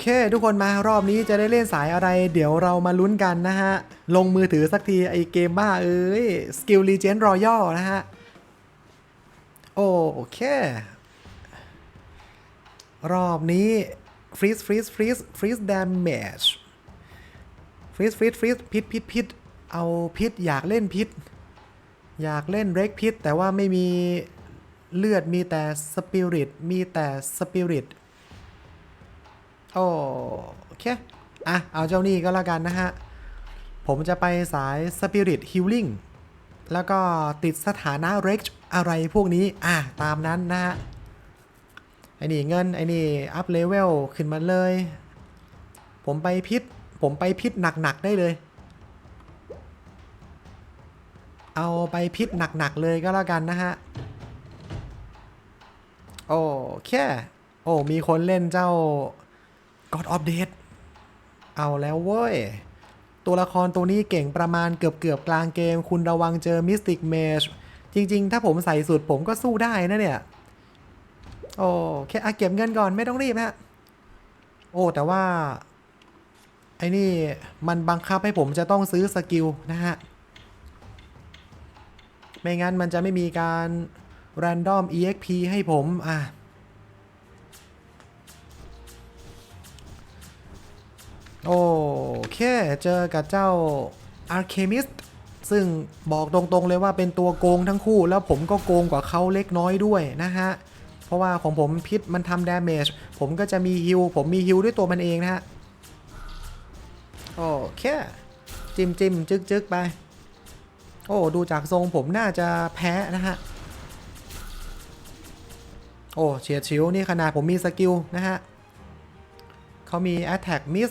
เค ทุกคนมารอบนี้จะได้เล่นสายอะไร เดี๋ยวเรามาลุ้นกันนะฮะ ลงมือถือสักทีไอเกมบ้าเอ้ย Skill Legend Royal นะฮะ โอเค รอบนี้ freeze freeze freeze freeze damage freeze freeze freeze พิษพิษพิษเอาพิษอยากเล่นพิษ อยากเล่นเร็กพิษแต่ว่าไม่มีเลือดมีแต่สปิริตมีแต่สปิริต โอเค อะ เอาเจ้านี่ก็แล้วกันนะฮะ ผมจะไปสาย Spirit Healing แล้วก็ติดสถานะ r e g อะไรพวกนี้ อะ ตามนั้นนะฮะ ไอ้นี่เงิน ไอ้นี่อัพเลเวลขึ้นมาเลย ผมไปพิษ ผมไปพิษหนัก ๆ ได้เลย เอาไปพิษหนัก ๆ เลยก็แล้วกันนะฮะ โอเค โอ้ มีคนเล่นเจ้า God of Death เอาแล้วเว้ย ตัวละครตัวนี้เก่งประมาณเกือบเกือบกลางเกม คุณระวังเจอ Mystic Mage จริง ๆ ถ้าผมใส่สุดผมก็สู้ได้นะเนี่ย โอ้แค่อะเก็บเงินก่อนไม่ต้องรีบฮะโอ้ แต่ว่า ไอ้นี่มันบังคับให้ผมจะต้องซื้อสกิลนะฮะ ไม่งั้นมันจะไม่มีการ Random EXP ให้ผม อะ โอเคเจอกับเจ้า Archemist ซึ่งบอกตรงๆเลยว่าเป็นตัวโกงทั้งคู่ แล้วผมก็โกงกว่าเขาเล็กน้อยด้วยนะฮะ เพราะว่าของผมพิษมันทำดาเมจผมก็จะมีฮิลผมมีฮิลด้วยตัวมันเองนะฮะ โอเค จิมจิมจึกจึกไป โอ้ ดูจากทรงผมน่าจะแพ้นะฮะ โอ้เฉียดชิวนี่ขนาดผมมีสกิลนะฮะเขามี Attack Miss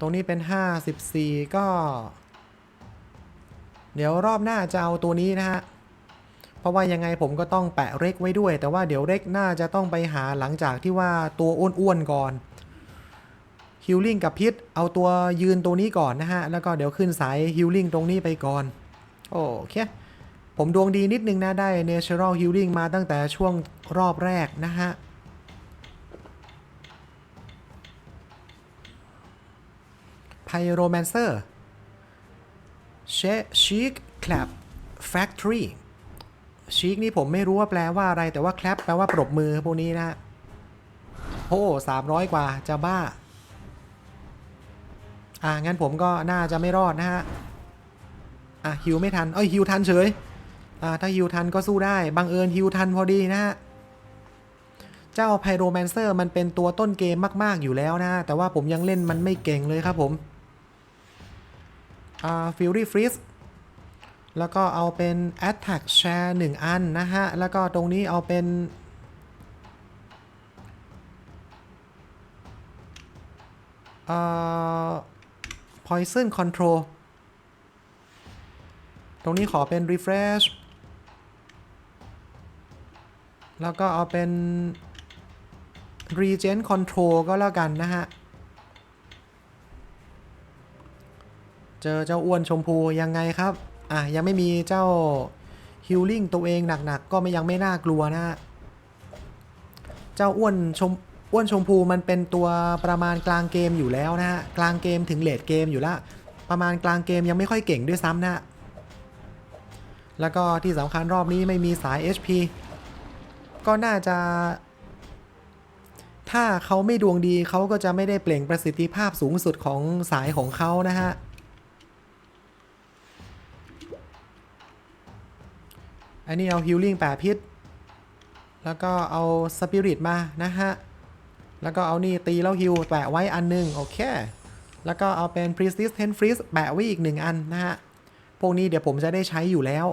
ตรงนี้เป็น 54 ก็ เดี๋ยวรอบหน้าจะเอาตัวนี้นะฮะ เพราะว่ายังไงผมก็ต้องแปะเร็กไว้ด้วย แต่ว่าเดี๋ยวเร็กน่าจะต้องไปหาหลังจากที่ว่าตัวอ้วนๆก่อนฮิลลิ่งกับพิษเอาตัวยืนตัวนี้ก่อนนะฮะ แล้วก็เดี๋ยวขึ้นสายฮิลลิ่งตรงนี้ไปก่อน โอเค ผมดวงดีนิดนึงนะได้ Natural Healing มาตั้งแต่ช่วงรอบแรกนะฮะ Pyromancer Chic Clap Factory Chic นี่ผมไม่รู้ว่าแปลว่าอะไร แต่ว่า Clap แปลว่าปรบมือพวกนี้นะฮะโอ้สามร้อยกว่าจะบ้า อะ งั้นผมก็น่าจะไม่รอดนะฮะ อะฮิวไม่ทัน เอ้ยฮิวทันเฉย อ่าถ้าฮิวทันก็สู้ได้ บังเอิญฮิวทันพอดีนะฮะ เจ้าไพโรแมนเซอร์มันเป็นตัวต้นเกมมาก ๆ อยู่แล้วนะ แต่ว่าผมยังเล่นมันไม่เก่งเลยครับผม อ่าฟิลลี่ฟรีสแล้วก็เอาเป็น Attack Share 1 อันนะฮะ แล้วก็ตรงนี้เอาเป็นอ่า Poison Control ตรงนี้ขอเป็น refresh แล้วก็เอาเป็น regen control ก็แล้วกันนะฮะ เจอเจ้าอ้วนชมพูยังไงครับ อะยังไม่มีเจ้า healing ตัวเองหนักๆ ก็ไม่ยังไม่น่ากลัวนะ เจ้าอ้วนชมอ้วนชมพูมันเป็นตัวประมาณกลางเกมอยู่แล้วนะฮะกลางเกมถึงเลดเกมอยู่ล้วประมาณกลางเกมยังไม่ค่อยเก่งด้วยซ้ำนะฮะแล้วก็ที่สำคัญรอบนี้ไม่มีสาย HP ก็น่าจะ ถ้าเขาไม่ดวงดีเขาก็จะไม่ได้เปล่งประสิทธิภาพสูงสุดของสายของเขานะฮะ อันนี้เอาฮิลลิ่งแปพิษ แล้วก็เอาสปิริตมานะฮะ แล้วก็เอานี่ตีแล้วฮิลแปะไว้อันหนึงโอเค แล้วก็เอาเป็น Persistent Freeze แปะไว้อีกหนึ่งอันนะฮะ พวกนี้เดี๋ยวผมจะได้ใช้อยู่แล้ว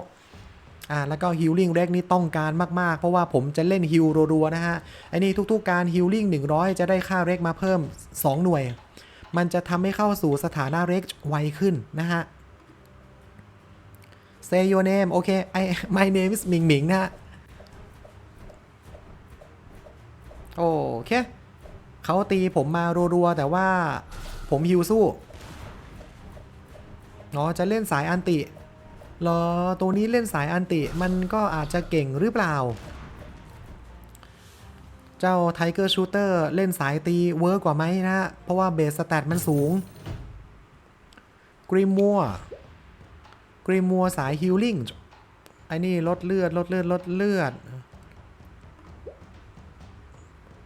อ่าแล้วก็ Healing เรกนี่ต้องการมาก ๆ เพราะว่าผมจะเล่นฮิลรัวๆนะฮะไอ้นี่ทุกๆการ Healing 100 จะได้ค่าเร็กมาเพิ่ม 2 หน่วย มันจะทำให้เข้าสู่สถานะเร็กไวขึ้นนะฮะ Say your name โอเค I my name is หมิงหมิงนะฮะโอเคเขาตีผมมารัวๆ แต่ว่าผมฮิวสู้อ๋อจะเล่นสายอันติหรอตัวนี้เล่นสายอันติมันก็อาจจะเก่งหรือเปล่า เจ้าไทเกอร์ชูเตอร์เล่นสายตีเวิร์กกว่าไหมนะฮะเพราะว่าเบสสแตทมันสูงกริมัว กริมัวสายฮิลลิ่งไอ้นี่ลดเลือดลดเลือดลดเลือด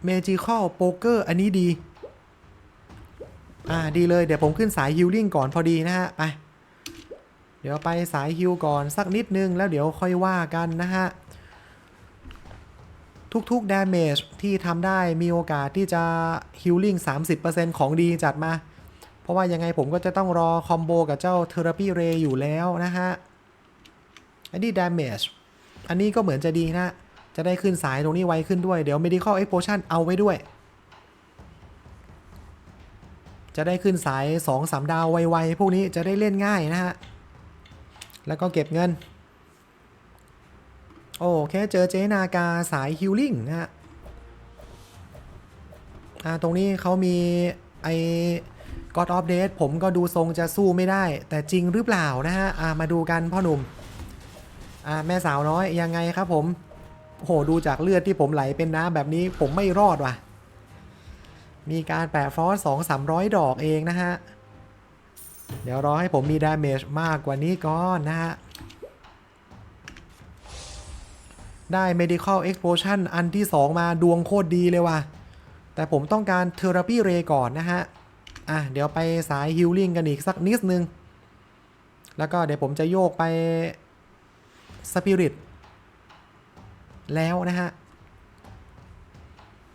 เมจิคอลโป๊กเกอร์อันนี้ดี อ่าดีเลย เดี๋ยวผมขึ้นสายฮิลลิ่งก่อนพอดีนะฮะ ไป เดี๋ยวไปสายฮิลก่อนสักนิดนึง แล้วเดี๋ยวค่อยว่ากันนะฮะ ทุกๆ damage ที่ทำได้มีโอกาสที่จะ healing 30%ของดีจัดมา ราะว่ายังไงผมก็จะต้องรอคอมโบกับเจ้า therapy ray อยู่แล้วนะฮะอันนี้ damage อันนี้ก็เหมือนจะดีนะ จะได้ขึ้นสายตรงนี้ไวขึ้นด้วย เดี๋ยว medical explosion เอาไว้ด้วย จะได้ขึ้นสาย 2-3 ดาวไวๆ พวกนี้จะได้เล่นง่ายนะฮะ แล้วก็เก็บเงิน โอเคเจอเจนากาสายฮิลลิ่งนะฮะ อ่า ตรงนี้เขามีไอ God of Death ผมก็ดูทรงจะสู้ไม่ได้ แต่จริงหรือเปล่านะฮะมาดูกันพ่อหนุ่มแม่สาวน้อยยังไงครับผมโหดูจากเลือดที่ผมไหลเป็นน้ำแบบนี้ผมไม่รอดว่ะ มีการแปะฟอสสองสามร้อยดอกเองนะฮะ เดี๋ยวรอให้ผมมีดาเมจมากกว่านี้ก่อนนะฮะ ได้ medical explosion อันที่ 2 มาดวงโคตรดีเลยว่ะ แต่ผมต้องการ therapy ray ก่อนนะฮะ อะเดี๋ยวไปสาย healing กันอีกสักนิดนึง แล้วก็เดี๋ยวผมจะโยกไป spirit แล้วนะฮะ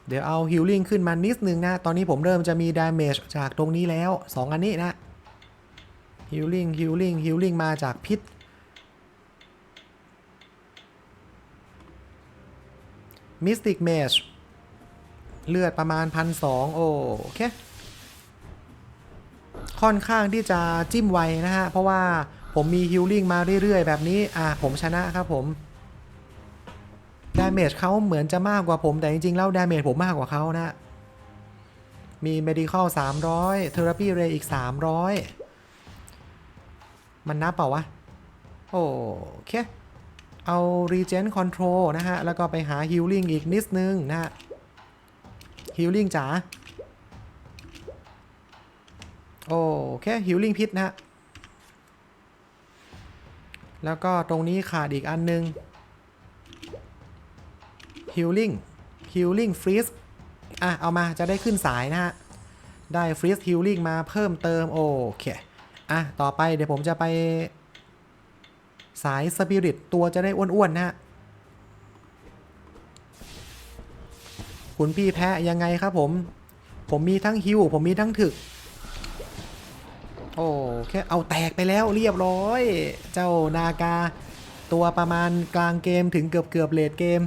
เดี๋ยวเอา healing ขึ้นมานิดนึงนะ ตอนนี้ผมเริ่มจะมี damage จากตรงนี้แล้ว 2 อันนี้นะ healing healing healing มาจากพิษ Mystic Mage เลือดประมาณพันสองโอเค ค่อนข้างที่จะจิ้มไวนะฮะ เพราะว่าผมมีฮิลลิ่งมาเรื่อยๆ แบบนี้ อะผมชนะครับผมดาเมจเขาเหมือนจะมากกว่าผม แต่จริงๆ แล้วดาเมจผมมากกว่าเขานะ มี Medical 300 Therapy Ray อีก 300 มันนับเปล่าวะ โอเค เอา Regen Control นะฮะ แล้วก็ไปหา Healing อีกนิดนึงนะฮะ Healing จ๋า โอเค Healing พิษนะฮะ แล้วก็ตรงนี้ขาดอีกอันนึง Healing Healing Freeze อะ เอามาจะได้ขึ้นสายนะฮะ ได้ Freeze Healing มาเพิ่มเติม โอเค อะ ต่อไปเดี๋ยวผมจะไป สายสปิริตตัวจะได้อ้วนๆนะฮะ คุณพี่แพ้ยังไงครับผม ผมมีทั้งฮิวผมมีทั้งถึก โอ้แค่เอาแตกไปแล้วเรียบร้อย เจ้านากา ตัวประมาณกลางเกมถึงเกือบเกือบเลดเกม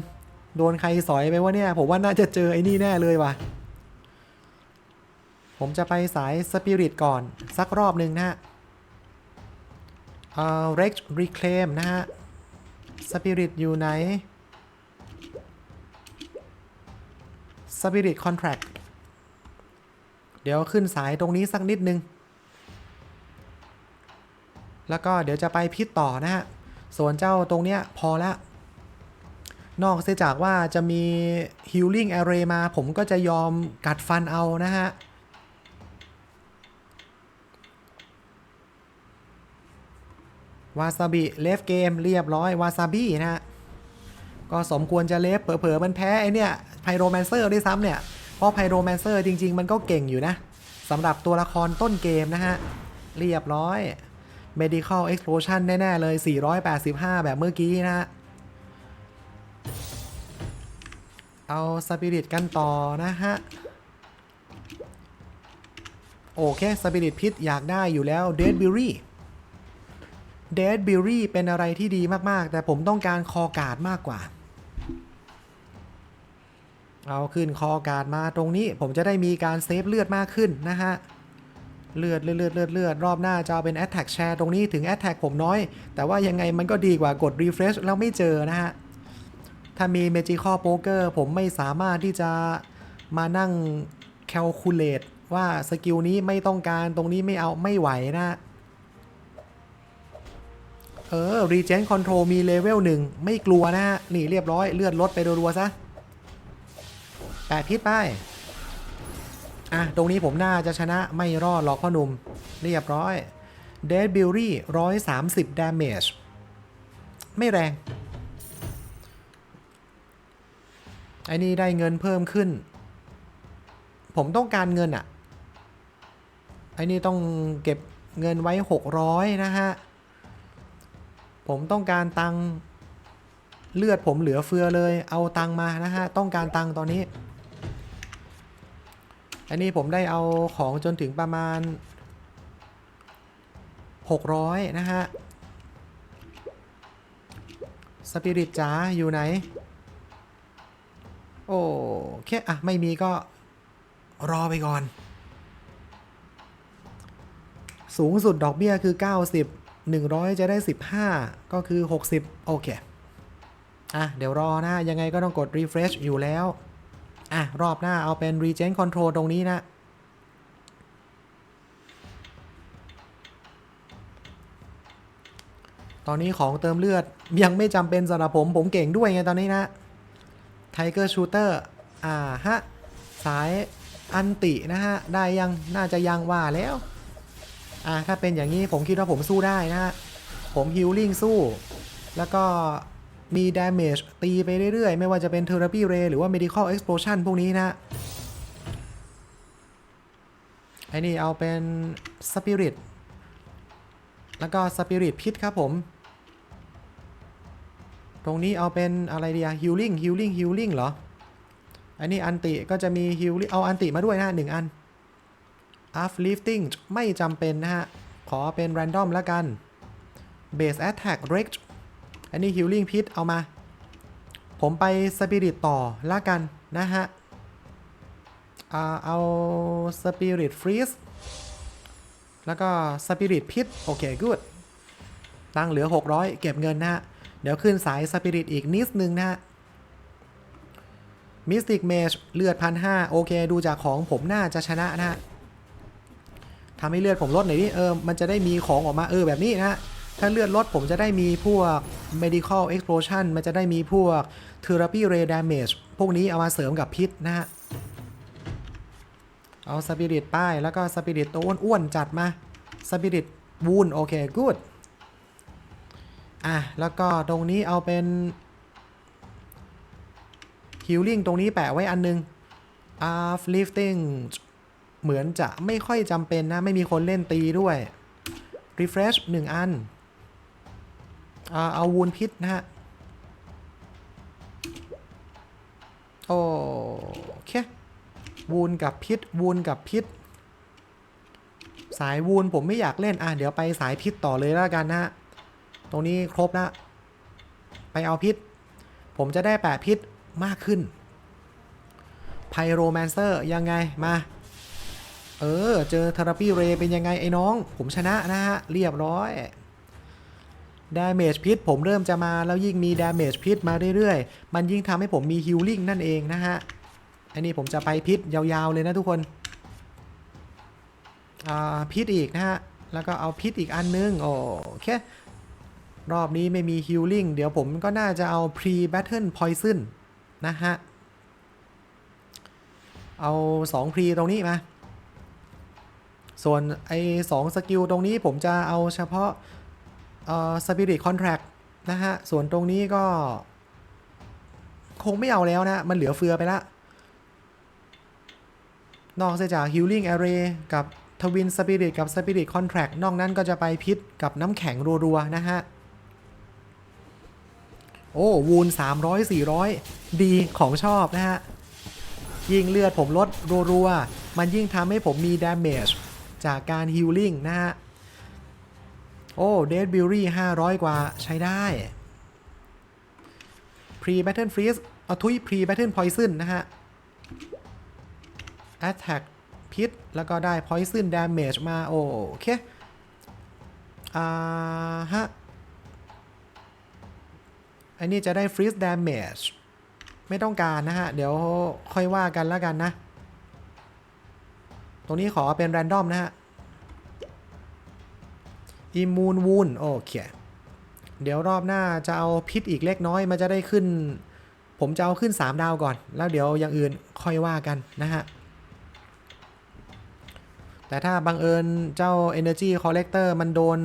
โดนใครสอยไปวะเนี่ย ผมว่าน่าจะเจอไอ้นี่แน่เลยว่ะ ผมจะไปสายสปิริตก่อนสักรอบหนึ่งนะฮะเอ่อ Rex Reclaim นะฮะ Spirit อยู่ไหน Spirit Contract เดี๋ยวขึ้นสายตรงนี้สักนิดนึง แล้วก็เดี๋ยวจะไปพิษต่อนะฮะ ส่วนเจ้าตรงเนี้ยพอละ นอกเสียจากว่าจะมี Healing Array มา ผมก็จะยอมกัดฟันเอานะฮะวาซาบิเลฟเกมเรียบร้อยวาซาบินะฮะ ก็สมควรจะเลฟเผลอๆมันแพ้ไอเนี่ยไพโรแมนเซอร์ด้วยซ้ำเนี่ย เพราะไพโรแมนเซอร์จริง ๆ มันก็เก่งอยู่นะสำหรับตัวละครต้นเกมนะฮะ เรียบร้อย medical explosion แน่ ๆ เลย 485 แบบเมื่อกี้นะฮะ เอาสปิริตกันต่อนะฮะ โอเคสปิริตพิษอยากได้อยู่แล้วเดดบิรี่เดดบิรี่เป็นอะไรที่ดีมาก ๆ แต่ผมต้องการคอการ์ดมากกว่า เอาขึ้นคอการ์ดมาตรงนี้ผมจะได้มีการเซฟเลือดมากขึ้นนะฮะ เลือดเลือดเลือดเลือดเลือดรอบหน้าจะเอาเป็น Attack Share ตรงนี้ถึง Attack ผมน้อย แต่ว่ายังไงมันก็ดีกว่ากด Refresh แล้วไม่เจอนะฮะ ถ้ามี Magical Poker ผมไม่สามารถที่จะมานั่ง Calculate ว่าสกิลนี้ไม่ต้องการตรงนี้ไม่เอาไม่ไหวนะ เออ Regen Control มีเลเวลหนึ่งไม่กลัวนะฮะ นี่เรียบร้อยเลือดลดไปรัวๆซะแปะพิษไป อะ ตรงนี้ผมน่าจะชนะไม่รอดหรอกพ่อหนุ่ม เรียบร้อยเดดบิลลี่ร้อยสามสิบดาเมจไม่แรง ไอ้นี่ได้เงินเพิ่มขึ้น ผมต้องการเงินอะ่ะ ไอ้นี่ต้องเก็บเงินไว้ 600 นะฮะ ผมต้องการตังเลือดผมเหลือเฟือเลย เอาตังมานะฮะ ต้องการตังตอนนี้ อันนี้ผมได้เอาของจนถึงประมาณ 600 นะฮะ สปิริตจ๋าอยู่ไหน โอ้แค่อะ ไม่มีก็รอไปก่อน สูงสุดดอกเบี้ยคือ 90 100 จะได้ 15 ก็คือ 60 โอเค อะ เดี๋ยวรอนะ ยังไงก็ต้องกด refresh อยู่แล้ว อะ รอบหน้าเอาเป็น regen control ตรงนี้นะตอนนี้ของเติมเลือดยังไม่จำเป็นสำหรับผม ผมเก่งด้วยไงตอนนี้นะ Tiger Shooter อ่าฮะ สายอันตินะฮะ ได้ยังน่าจะยังว่าแล้ว อ่าถ้าเป็นอย่างนี้ผมคิดว่าผมสู้ได้นะฮะ ผมฮิลลิ่งสู้ แล้วก็ มี damage ตีไปเรื่อยๆ ไม่ว่าจะเป็น therapy ray หรือว่า medical explosion พวกนี้นะไอ้นี่เอาเป็น spirit แล้วก็ spirit พิษครับผม ตรงนี้เอาเป็นอะไรดีอะ healing healing healing เหรอ อันนี้อันติก็จะมี healing เอาอันติมาด้วยนะหนึ่งอัน uplifting ไม่จำเป็นนะฮะ ขอเป็น random แล้วกัน base attack rage อันนี้ healing พิษเอามา ผมไป spirit ต่อละกันนะฮะเอา spirit freeze แล้วก็ spirit พิษโอเค good ตังเหลือ 600 เก็บเงินนะฮะ เดี๋ยวขึ้นสาย spirit อีกนิดนึงนะฮะ mystic mage เลือดพันห้าโอเค ดูจากของผมน่าจะชนะนะฮะทำให้เลือดผมลดหน่อยดิเออ มันจะได้มีของออกมาเออแบบนี้นะฮะ ถ้าเลือดลดผมจะได้มีพวก medical explosion มันจะได้มีพวก therapy ray damage พวกนี้เอามาเสริมกับพิษนะฮะ เอาสปิริตป้าย แล้วก็สปิริตตัวอ้วนๆจัดมาสปิริตวูนโอเค กูดอะ แล้วก็ตรงนี้เอาเป็นฮิลลิ่งตรงนี้แปะไว้อันนึงอาฟลิฟติ้งเหมือนจะไม่ค่อยจำเป็นนะ ไม่มีคนเล่นตีด้วย refresh หนึ่งอัน เอาวูนพิษนะฮะ โอเควูนกับพิษวูนกับพิษ สายวูนผมไม่อยากเล่น อะ เดี๋ยวไปสายพิษต่อเลยแล้วกันนะฮะ ตรงนี้ครบแล้ว ไปเอาพิษ ผมจะได้แปะพิษมากขึ้น ไพโรแมนเซอร์ยังไงมา เออ เจอเทอราปีเรเป็นยังไงไอ้น้อง ผมชนะนะฮะ เรียบร้อย ดาเมจพิษผมเริ่มจะมาแล้วยิ่งมีดาเมจพิษมาเรื่อยๆ มันยิ่งทำให้ผมมีฮิลลิ่งนั่นเองนะฮะ อันนี้ผมจะไปพิษยาวๆเลยนะทุกคนอ่าพิษอีกนะฮะ แล้วก็เอาพิษอีกอันนึง โอเค รอบนี้ไม่มีฮิลลิ่งเดี๋ยวผมก็น่าจะเอา pre battle poison นะฮะ เอา2 pre ตรงนี้มา ส่วนไอ้สองสกิลตรงนี้ผมจะเอาเฉพาะ เอ่อ spirit contract นะฮะ ส่วนตรงนี้ก็ คงไม่เอาแล้วนะ มันเหลือเฟือไปละ นอกจาก healing array กับ twin spirit กับ spirit contract นอกนั้นก็จะไปพิษกับน้ำแข็งรัว ๆ นะฮะ โอ้ วูน 300 400 ดีของชอบนะฮะ ยิ่งเลือดผมลดรัว ๆ มันยิ่งทำให้ผมมี damage จากการ healing นะฮะ โอ้ Dead b u r y 500กว่าใช้ได้ Pre Battle Freeze เอาทุย Pre Battle Poison นะฮะ Attack พิษแล้วก็ได้ Poison Damage มา โอเค อ่าฮะ อันนี้จะได้ Freeze Damage ไม่ต้องการนะฮะ เดี๋ยวค่อยว่ากันแล้วกันนะ ตรงนี้ขอเป็น Random นะฮะ Immune Wound โอเค เดี๋ยวรอบหน้าจะเอาพิษอีกเล็กน้อยมันจะได้ขึ้น ผมจะเอาขึ้น 3 ดาวก่อน แล้วเดี๋ยวอย่างอื่นค่อยว่ากันนะฮะ แต่ถ้าบังเอิญเจ้า Energy Collector มันโดน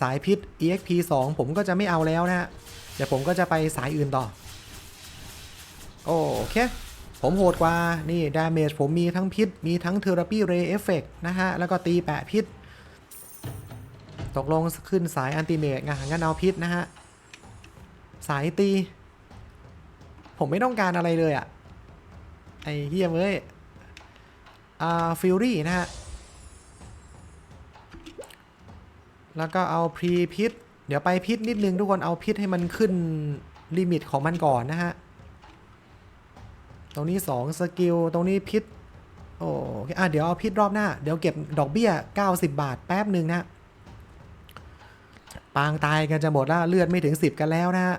สายพิษ EXP 2 ผมก็จะไม่เอาแล้วนะฮะ เดี๋ยวผมก็จะไปสายอื่นต่อ โอเคผมโหดกว่า นี่ Damage ผมมีทั้งพิษ มีทั้ง Therapy Ray Effect นะฮะ แล้วก็ตีแปะพิษ ตกลงขึ้นสายอันติเมตงานงั้นเอาพิษนะฮะ สายตี ผมไม่ต้องการอะไรเลยอะ่ะ ไอ้เฮียเว้ย อ่าฟิลลี่นะฮะ แล้วก็เอาพรีพิษ เดี๋ยวไปพิษนิดนึงทุกคนเอาพิษให้มันขึ้นลิมิตของมันก่อนนะฮะ ตรงนี้2สกิล ตรงนี้พิษโอ้โอเคอะเดี๋ยวเอาพิษรอบหน้า เดี๋ยวเก็บดอกเบี้ย 90 บาทแป๊บหนึ่งนะ ปางตายกันจะหมดแล้วเลือดไม่ถึง 10 กันแล้วนะฮะ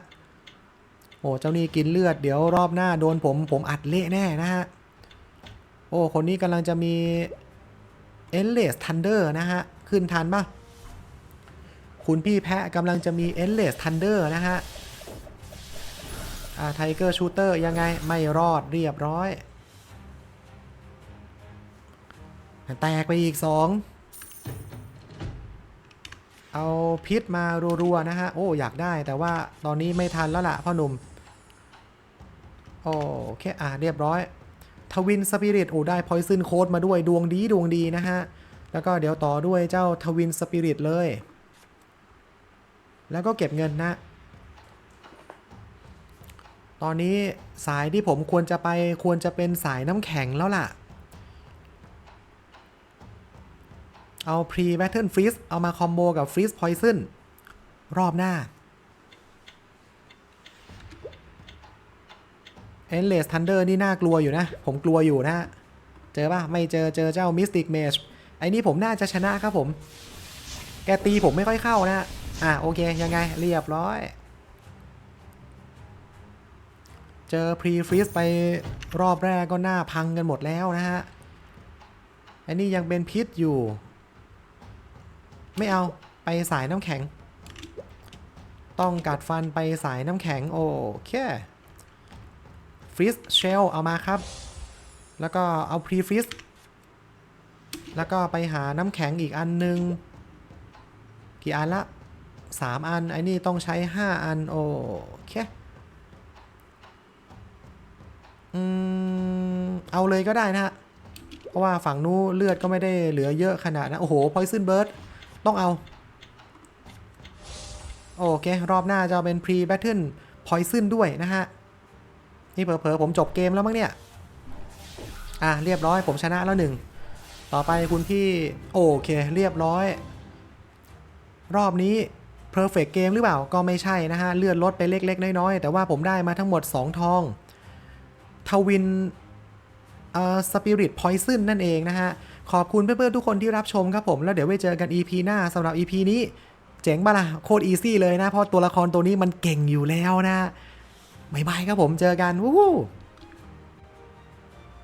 โอ้เจ้านี่กินเลือดเดี๋ยวรอบหน้าโดนผมผมอัดเละแน่นะฮะโอ้คนนี้กำลังจะมี Endless Thunder นะฮะ ขึ้นทันปะคุณพี่แพะกำลังจะมี Endless Thunder นะฮะอ่าไทเกอร์ชูเตอร์ยังไงไม่รอดเรียบร้อย แตกไปอีก2 เอาพิษมารัวๆนะฮะ โอ้ อยากได้แต่ว่าตอนนี้ไม่ทันแล้วล่ะพ่อหนุ่ม โอเคอะเรียบร้อย ทวินสปิริต โอ้ได้พอยซึนโค้ดมาด้วยดวงดีดวงดีนะฮะ แล้วก็เดี๋ยวต่อด้วยเจ้าทวินสปิริตเลย แล้วก็เก็บเงินนะ ตอนนี้สายที่ผมควรจะไปควรจะเป็นสายน้ำแข็งแล้วล่ะ เอา pre battle freeze เอามาคอมโบกับ freeze poison รอบหน้า endless thunder นี่น่ากลัวอยู่นะ ผมกลัวอยู่นะ เจอปะไม่เจอเจอเจ้า mystic mage ไอ้นี่ผมน่าจะชนะครับผม แกตีผมไม่ค่อยเข้านะ อะโอเคยังไงเรียบร้อย เจอ pre freeze ไปรอบแรกก็หน้าพังกันหมดแล้วนะฮะอันนี้ยังเป็นพิษอยู่ ไม่เอาไปสายน้ำแข็ง ต้องกัดฟันไปสายน้ำแข็ง โอเคฟรี z เชลเอามาครับ แล้วก็เอาพรีฟรี z แล้วก็ไปหาน้ำแข็งอีกอันนึง กี่อันละ 3 อัน ไอ้นี่ต้องใช้ 5 อัน โอเคอืมเอาเลยก็ได้นะฮะ เพราะว่าฝั่งนู้นเลือดก็ไม่ได้เหลือเยอะขนาดนะ โอ้โหพอยซึนเบิร์ด ต้องเอา โอเค รอบหน้าจะเป็น pre battle poison ด้วยนะฮะ นี่เผลอๆผมจบเกมแล้วมั้งเนี่ย อะ เรียบร้อยผมชนะแล้วหนึ่ง ต่อไปคุณพี่ โอเค เรียบร้อย รอบนี้ perfect เกมหรือเปล่า ก็ไม่ใช่นะฮะ เลือดลดไปเล็ก ๆ น้อย ๆ แต่ว่าผมได้มาทั้งหมด 2 ทองทวินเอ่อสปิริตพอยซึนนั่นเองนะฮะ ขอบคุณเพื่อนๆทุกคนที่รับชมครับผมแล้วเดี๋ยวไว้เจอกัน EP หน้าสำหรับ EP นี้เจ๋งบ้าล่ะโคตรอีซี่เลยนะเพราะตัวละครตัวนี้มันเก่งอยู่แล้วนะบายบายครับผมเจอกันวู้